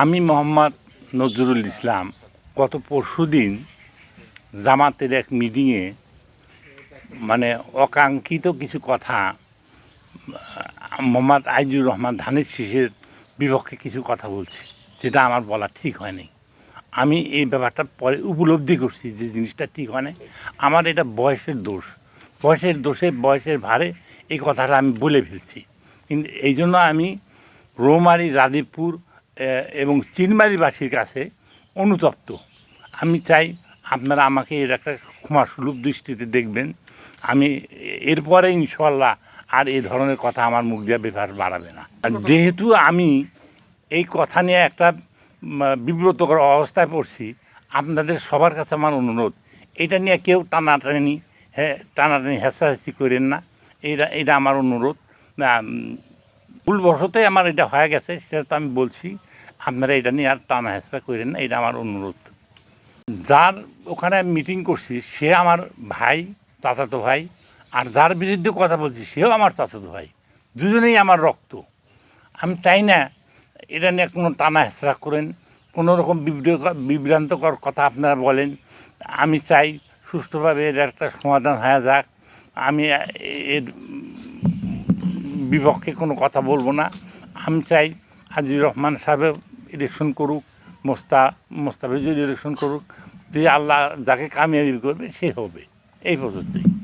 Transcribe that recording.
আমি মোহাম্মদ নজরুল ইসলাম গত পরশু দিন জামাতের এক মিটিংয়ে মানে অকাঙ্ক্ষিত কিছু কথা মোহাম্মদ আইজুর রহমান ধানের শীষের বিপক্ষে কিছু কথা বলছি যেটা আমার বলা ঠিক হয়নি আমি এই ব্যাপারটা পরে উপলব্ধি করছি যে জিনিসটা ঠিক হয় নাই। আমার এটা বয়সের দোষ। বয়সের দোষে বয়সের ভারে এই কথাটা আমি বলে ফেলছি। কিন্তু এই জন্য আমি রৌমারি আহ, এবং চিনমারিবাসীর কাছে অনুতপ্ত। আমি চাই আপনারা আমাকে এর একটা ক্ষমা সুলভ দৃষ্টিতে দেখবেন। আমি এরপরে ইনশাল্লাহ আর এই ধরনের কথা আমার মুখ দিয়ে ব্যবহার বাড়াবে না। যেহেতু আমি এই কথা নিয়ে একটা বিব্রতকর অবস্থায় পড়ছি, আপনাদের সবার কাছে আমার অনুরোধ, এটা নিয়ে কেউ টানাটানি হ্যাঁ টানাটানি হেঁচাহেঁচি করেন না। এটা এটা আমার অনুরোধ। উম, ভুলবশতই আমার এটা হয়ে গেছে সেটা তো আমি বলছি। আপনারা এটা নিয়ে আর টানা হেঁচড়া করেন না এটা আমার অনুরোধ। যার ওখানে মিটিং করছি সে আমার ভাই চাচাতো ভাই আর যার বিরুদ্ধে কথা বলছি সেও আমার চাচাতো ভাই। দুজনেই আমার রক্ত। আমি চাই না এটা নিয়ে কোনো টানা হেঁচড়া করেন কোনো রকম বিভ্রান্তকর কথা আপনারা বলেন। আমি চাই সুষ্ঠুভাবে এর একটা সমাধান হয়ে যাক। আমি এর বিপক্ষে কোনো কথা বলব না। আমি চাই আজিজুর রহমান সাহেব ইলেকশন করুক, মোস্তা, মোস্তাফিজুর ইলেকশন করুক, যে আল্লাহ যাকে কামিয়াবি করবে সে হবে। এই পর্যন্তই।